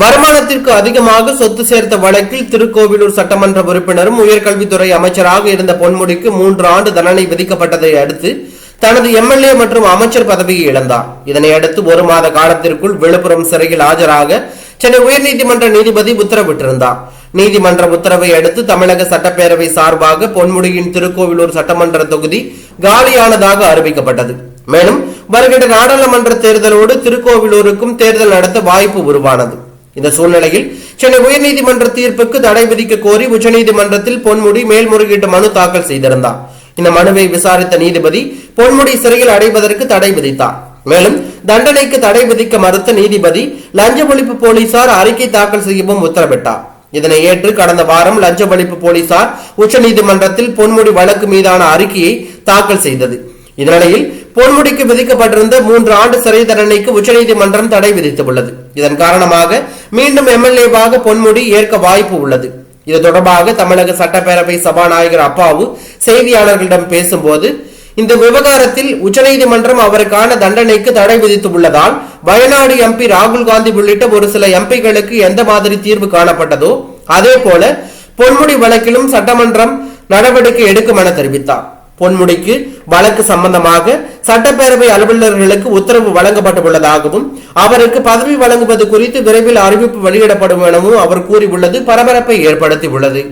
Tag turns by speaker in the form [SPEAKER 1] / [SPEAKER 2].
[SPEAKER 1] வருமானத்திற்கு அதிகமாக சொத்து சேர்த்த வழக்கில் திருக்கோவிலூர் சட்டமன்ற உறுப்பினரும் உயர்கல்வித்துறை அமைச்சராக இருந்த பொன்முடிக்கு மூன்று ஆண்டு தண்டனை விதிக்கப்பட்டதை அடுத்து தனது எம்எல்ஏ மற்றும் அமைச்சர் பதவியை இழந்தார். இதனை அடுத்து ஒரு மாத காலத்திற்குள் விழுப்புரம் சிறையில் ஆஜராக சென்னை உயர்நீதிமன்ற நீதிபதி உத்தரவிட்டிருந்தார். நீதிமன்ற உத்தரவை அடுத்து தமிழக சட்டப்பேரவை சார்பாக பொன்முடியின் திருக்கோவிலூர் சட்டமன்ற தொகுதி காலியானதாக அறிவிக்கப்பட்டது. மேலும் வருகின்ற நாடாளுமன்ற தேர்தலோடு திருக்கோவிலூருக்கும் தேர்தல் நடத்த வாய்ப்பு உருவானது. இந்த சூழ்நிலையில் சென்னை உயர்நீதிமன்ற தீர்ப்புக்கு தடை விதிக்க கோரி உச்சநீதிமன்றத்தில் பொன்முடி மேல்முறையீட்டு மனு தாக்கல் செய்திருந்தார். இந்த மனுவை விசாரித்த நீதிபதி பொன்முடி சிறையில் அடைவதற்கு தடை விதித்தார். மேலும் தண்டனைக்கு தடை விதிக்க மறுத்த நீதிபதி லஞ்ச ஒழிப்பு போலீசார் அறிக்கை தாக்கல் செய்யவும் உத்தரவிட்டார். இதனை ஏற்று கடந்த வாரம் லஞ்ச ஒழிப்பு போலீசார் உச்சநீதிமன்றத்தில் பொன்முடி வழக்கு மீதான அறிக்கையை தாக்கல் செய்தது. இந்நிலையில் பொன்முடிக்கு விதிக்கப்பட்டிருந்த மூன்று ஆண்டு சிறை தண்டனைக்கு உச்சநீதிமன்றம் தடை விதித்துள்ளது. இதன் காரணமாக மீண்டும் எம்எல்ஏவாக பொன்முடி ஏற்க வாய்ப்பு உள்ளது. இது தொடர்பாக தமிழக சட்டப்பேரவை சபாநாயகர் அப்பாவு செய்தியாளர்களிடம் பேசும்போது இந்த விவகாரத்தில் உச்சநீதிமன்றம் அவருக்கான தண்டனைக்கு தடை விதித்துள்ளதால் வயநாடு எம்பி ராகுல் காந்தி உள்ளிட்ட ஒரு சில எம்பிகளுக்கு எந்த மாதிரி தீர்வு காணப்பட்டதோ அதே போல பொன்முடி வழக்கிலும் சட்டமன்றம் நடவடிக்கை எடுக்கும் என தெரிவித்தார். பொன்முடிக்கு வழக்கு சம்பந்தமாக சட்டப்பேரவை அலுவலர்களுக்கு உத்தரவு வழங்கப்பட்டுள்ளதாகவும் அவருக்கு பதவி வழங்குவது குறித்து விரைவில் அறிவிப்பு வெளியிடப்படும் எனவும் அவர் கூறியுள்ளது. பரபரப்பை ஏற்படுத்தியுள்ளது.